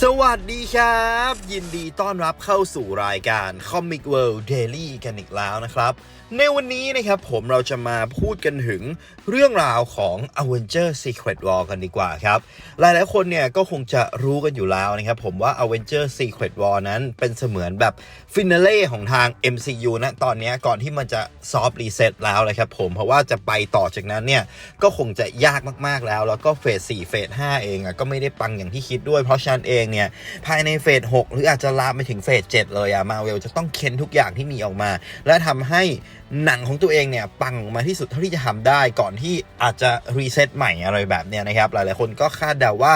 สวัสดีครับ ยินดีต้อนรับเข้าสู่รายการ Comic World Daily กันอีกแล้วนะครับ ในวันนี้นะครับผมเราจะมาพูดกันถึงเรื่องราวของ Avenger Secret War กันดีกว่าครับ หลายๆคนเนี่ยก็คงจะรู้กันอยู่แล้วนะครับผมว่า Avenger Secret War นั้นเป็นเสมือนแบบฟินาเล่ของทาง MCU นะตอนนี้ก่อนที่มันจะซอฟต์รีเซ็ตแล้วนะครับผมเพราะว่าจะไปต่อจากนั้นเนี่ยก็คงจะยากมากๆแล้ว แล้วก็เฟส4เฟส5เองอะก็ไม่ได้ปังอย่างที่คิดด้วยเพราะฉะนั้นเองเนี่ย ภายในเฟส 6 หรืออาจจะลามไปถึงเฟส 7 เลยอะมาเวลจะต้องเค้นทุกอย่างที่มีออกมา และทำให้ หนังของตัวเองเนี่ยปังออกมาที่สุดเท่าที่จะทำได้ก่อนที่อาจจะรีเซ็ตใหม่อะไรแบบเนี้ยนะครับ หลายๆคนก็คาดเดาว่า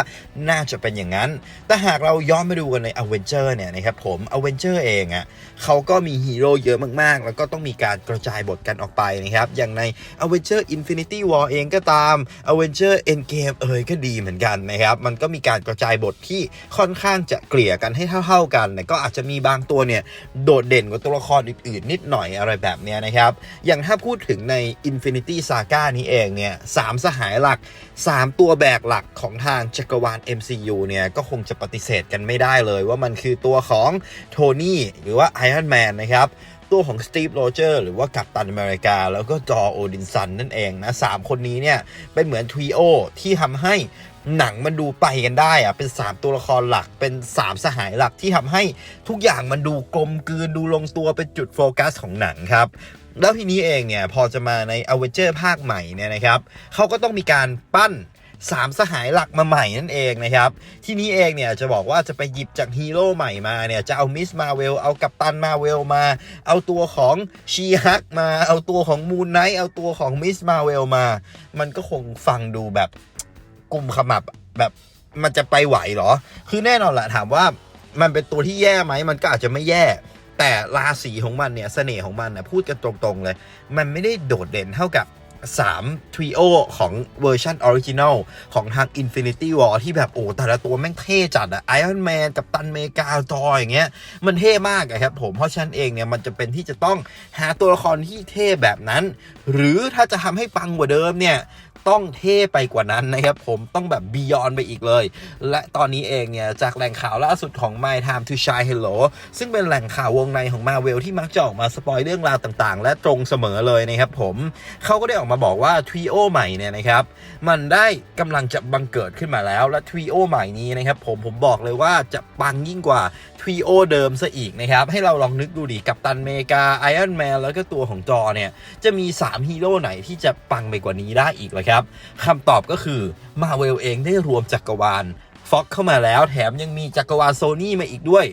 น่าจะเป็นอย่างนั้น แต่หากเราย้อนไปดูกันใน a v e n g e r เนี่ยนะครับผม a v e n g e r เองอะเขาก็มีฮีโร่เยอะมากๆ แล้วก็ต้องมีการกระจายบทกันออกไปนะครับ อย่างใน a v e n g e r Infinity War เองก็ตาม a v e n g e r Endgame เอยก็ดีเหมือนกันนะครับ มันก็มีการกระจายบทที่ค่อนข้างจะเกลี่ยกันให้เท่า ๆกันแต่ก็อาจจะมีบางตัวเนี่ยโดดเด่นกว่าตัวละครอื่นๆ นิดหน่อยอะไรแบบเนี้ยนะครับอย่างถ้าพูดถึงใน Infinity Saga นี้เองเนี่ยสามสหายหลัก 3 ตัวแบกหลักของทางจักรวาล MCU เนี่ยก็คงจะปฏิเสธกันไม่ได้เลย ว่ามันคือตัวของโทนี่หรือว่าไอรอนแมนนะครับตัวของสตีฟโรเจอร์หรือว่ากัปตันอเมริกา แล้วก็จอโอดินสันนั่นเองนะสามคนนี้เนี่ย เป็นเหมือนทรีโอที่ทำให้หนังมันดูไปกันได้อะเป็น 3 ตัวละครหลักเป็น 3 สหายหลักที่ทำให้ทุกอย่างมันดูกลมกลืนดูลงตัวเป็นจุดโฟกัสของหนังครับ แล้วทีนี้เองเนี่ยพอจะมาใน a v e n g e r ภาคใหม่เนี่ยนะครับเขาก็ต้องมีการปั้นสามสหายหลักมาใหม่นั่นเองนะครับ ที่นี้เองเนี่ยจะบอกว่าจะไปหยิบจากฮีโร่ใหม่มาเนี่ยจะเอามิสมาเวลเอากัปตันมาเวลมา เอาตัวของชีฮักมา เอาตัวของมูนไนท์เอาตัวของมิสมาเวลมา มันก็คงฟังดูแบบกลุ่มขมับแบบมันจะไปไหวเหรอ คือแน่นอนแหละถามว่ามันเป็นตัวที่แย่ไหมมันก็อาจจะไม่แย่ แต่ราศีของมันเนี่ยเสน่ห์ของมันนะพูดกันตรงๆเลย มันไม่ได้โดดเด่นเท่ากับ3ทริโอของเวอร์ชันออริจิน l ของทาง Infinity War ที่แบบ โอ้ แต่ละตัวแม่งเท่จัดอะไอออนแมนกับตันเมกาจออย่างเงี้ย มันเท่มากอะครับผม เพราะฉะนั้นเองเนี่ย มันจะเป็นที่จะต้องหาตัวละครที่เท่แบบนั้น หรือถ้าจะทำให้ปังกว่าเดิมเนี่ย ต้องเท่ไปกว่านั้นนะครับ ผมต้องแบบบียอนไปอีกเลย และตอนนี้เองเนี่ยจากแหล่งข่าวล่าสุดของ My Time to Shine Hello ซึ่งเป็นแหล่งข่าววงในของ Marvel ที่มักจะออกมาสปอยเรื่องราวต่างๆ และตรงเสมอเลยนะครับผมเขาก็ได้ออกมาบอกว่าทรีโอใหม่เนี่ยนะครับ มันได้กำลังจะบังเกิดขึ้นมาแล้วและทรีโอใหม่นี้นะครับผมผมบอกเลยว่าจะปังยิ่งกว่าทรีโอเดิมซะอีกนะครับ ให้เราลองนึกดูดิกับตันเมกาไอออนแมนแล้วก็ตัวของจอเนี่ย จะมี 3 ฮีโร่ไหนที่จะปังไปกว่านี้ได้อีกเลยครับคำตอบก็คือมาเวลเองได้รวมจักรวาลฟ็อกเข้ามาแล้วแถมยังมีจักรวาลโซนี่มาอีกด้วย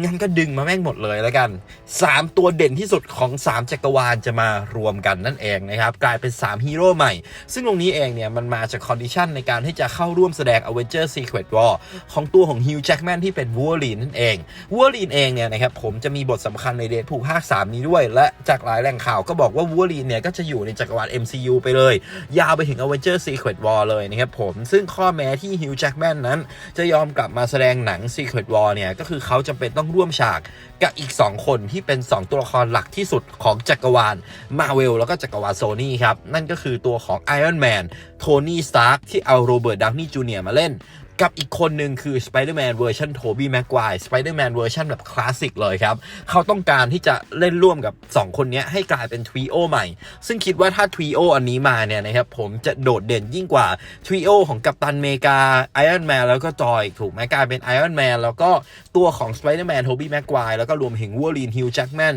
งั้นก็ดึงมาแม่งหมดเลยแล้วกัน 3 ตัวเด่นที่สุดของ 3 จักรวาลจะมารวมกันนั่นเองนะครับ กลายเป็น 3 ฮีโร่ใหม่ ซึ่งตรงนี้เองเนี่ย มันมาจากคอนดิชันในการที่จะเข้าร่วมแสดง Avenger Secret War ของตัวของ Hugh Jackman ที่เป็นวู l ลีนนั่นเองวู l ลีนเองเนี่ยนะครับผมจะมีบทสำคัญในเดทผูภาค 3 นี้ด้วย และจากหลายแหล่งข่าวก็บอกว่าวู l ลีนเนี่ยก็จะอยู่ในจักรวาล MCU ไปเลย ยาวไปถึง Avenger Secret War เลยนะครับผมซึ่งข้อแม้ที่ Hugh Jackman นั้น จะยอมกลับมาแสดงหนัง Secret War เนี่ยก็คือเขาจำเป็นต้องร่วมฉากกับอีก 2 คนที่เป็น 2 ตัวละครหลักที่สุดของจักรวาลมาเวลแล้วก็จักรวาลโซนี่ครับ นั่นก็คือตัวของไอรอนแมนโทนี่สตาร์ที่เอาโรเบิร์ตดัฟนี่จูเนียร์มาเล่น กับอีกคนหนึ่งคือ Spider-Man เวอร์ชันโทบี้แม็กไกวร์ Spider-Man เวอร์ชันแบบคลาสสิกเลยครับ เขาต้องการที่จะเล่นร่วมกับ 2 คนนี้ให้กลายเป็นทรีโอใหม่ ซึ่งคิดว่าถ้าทรีโออันนี้มาเนี่ยนะครับ ผมจะโดดเด่นยิ่งกว่าทรีโอของกัปตันเมกาไอออนแมนแล้วก็จอยถูกไหมกลายเป็นไอออนแมนแล้วก็ตัวของ Spider-Man โทบี้แม็กไกวร์แล้วก็รวมถึงวูลีนฮิวจ c กแมน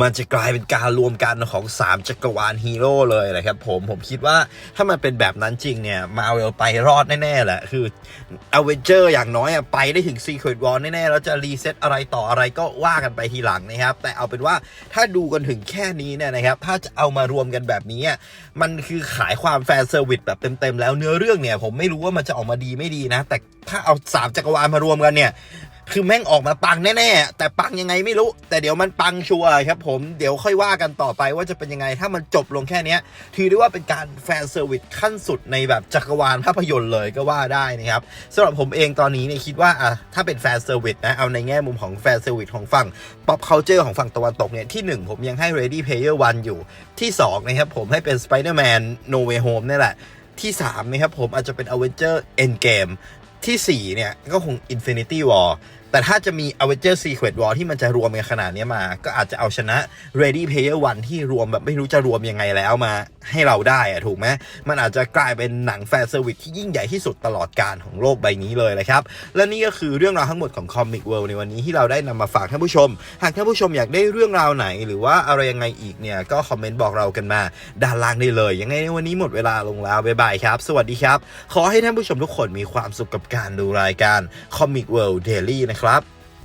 มันจะกลายเป็นการรวมกันของ 3 จักรวาลฮีโร่เลยนะครับผมผมคิดว่าถ้ามันเป็นแบบนั้นจริงเนี่ยมาเวลไปรอดแน่ๆแหละ คืออเวนเจอร์อย่างน้อยไปได้ถึง Secret War แน่ๆ แล้วจะรีเซ็ตอะไรต่ออะไรก็ว่ากันไปทีหลังนะครับ แต่เอาเป็นว่าถ้าดูกันถึงแค่นี้เนี่ยนะครับ ถ้าจะเอามารวมกันแบบนี้ มันคือขายความแฟนเซอร์วิสแบบเต็มๆแล้วเนื้อเรื่องเนี่ย ผมไม่รู้ว่ามันจะออกมาดีไม่ดีนะ แต่ถ้าเอาสามจักรวาลมารวมกันเนี่ย คือแม่งออกมาปังแน่ๆ แต่ปังยังไงไม่รู้ แต่เดี๋ยวมันปังชัวร์ครับผม เดี๋ยวค่อยว่ากันต่อไปว่าจะเป็นยังไง ถ้ามันจบลงแค่นี้ถือได้ว่าเป็นการแฟนเซอร์วิสขั้นสุดในแบบจักรวาลภาพยนตร์เลยก็ว่าได้นะครับสำหรับผมเองตอนนี้เนี่ยคิดว่าอะถ้าเป็นแฟนเซอร์วิสนะ เอาในแง่มุมของแฟนเซอร์วิสของฝั่ง pop culture ของฝั่งตะวันตกเนี่ยที่หนึ่งผมยังให้ Ready Player One อยู่ ที่สองนะครับผมให้เป็น Spider-Man No Way Home นี่แหละที่3นะครับผมอาจจะเป็น Avenger Endgame ที่ 4 เนี่ย ก็คง Infinity War แต่ถ้าจะมี Avenger Secret War ที่มันจะรวมกันขนาดนี้มา ก็อาจจะเอาชนะ Ready Player One ที่รวมแบบไม่รู้จะรวมยังไงแล้วมาให้เราได้อะถูกไหมมันอาจจะกลายเป็นหนังแฟนเซอร์วิสที่ยิ่งใหญ่ที่สุดตลอดการของโลกใบนี้เลยนะครับ และนี่ก็คือเรื่องราวทั้งหมดของ Comic World ในวันนี้ที่เราได้นำมาฝากท่านผู้ชม หากท่านผู้ชมอยากได้เรื่องราวไหน หรือว่าอะไรยังไงอีกเนี่ยก็คอมเมนต์บอกเรากันมาด้านล่างได้เลย ยังไงในวันนี้หมดเวลาลงแล้วบ๊ายบายครับ สวัสดีครับ ขอให้ท่านผู้ชมทุกคนมีความสุขกับการดูรายการ Comic World Daily นะครับ